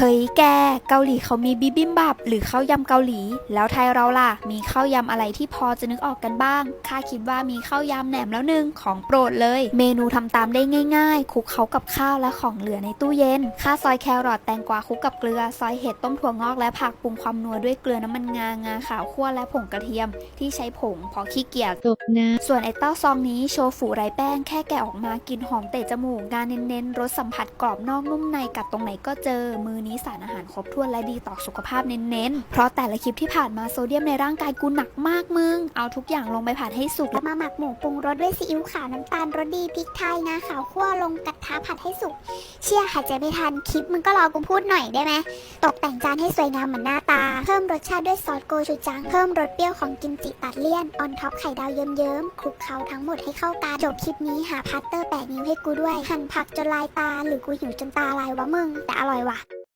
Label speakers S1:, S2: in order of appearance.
S1: เฮ้ยแก เกาหลีเขามีบิบิมบับหรือข้าวยำเกาหลี แล้วไทยเราล่ะ มีข้าวยำอะไรที่พอจะนึกออกกันบ้าง ข้าคิดว่ามีข้าวยำแหนมแล้วหนึ่งของโปรดเลย เมนูทำตามได้ง่าย ๆคลุกเขากับข้าวและของเหลือในตู้เย็น ข้าซอยแครอทแตงกวาคลุกกับเกลือ ซอยเห็ดต้มถั่วงอกและผักปรุงความนัวด้วยเกลือน้ำมันงางาขาวคั่วและผงกระเทียม ที่ใช้ผงพอขี้เกียจ
S2: จบนะ
S1: ส่วนไอ้เต้าซองนี้โชฟูไร้แป้งแค่แกะออกมากินหอมเตะจมูกงานเน้นๆรสสัมผัสกรอบนอกนุ่มในกัดตรงไหนก็เจอมือนี้สารอาหารครบถ้วนและดีต่อสุขภาพเน้นๆ เพราะแต่ละคลิปที่ผ่านมาโซเดียมในร่างกายกูหนักมากมึง เอาทุกอย่างลงไปผัดให้สุก
S3: แล้วมาหมักหมูปรุงรสด้วยซีอิ๊วขาวน้ำตาลรสดีพริกไทยนะขาวคั่วลงกระทะผัดให้สุก เชี่ยหายใจไม่ทันคลิปมึงก็รอกูพูดหน่อยได้ไหมตกแต่งจานให้สวยงามเหมือนหน้าตา เพิ่มรสชาติด้วยซอสโกชูจัง เพิ่มรสเปรี้ยวของกิมจิตัดเลี่ยน ออนท็อปไข่ดาวเยิ้มๆคลุกเคล้าทั้งหมดให้เข้ากันจบคลิปนี้หาพัตเตอร์แปะนิ้วให้กูด้วย หั่นผักจนลายตาหรือกูหิวจนตาลายวะมึงแต่อร่อยว่ะ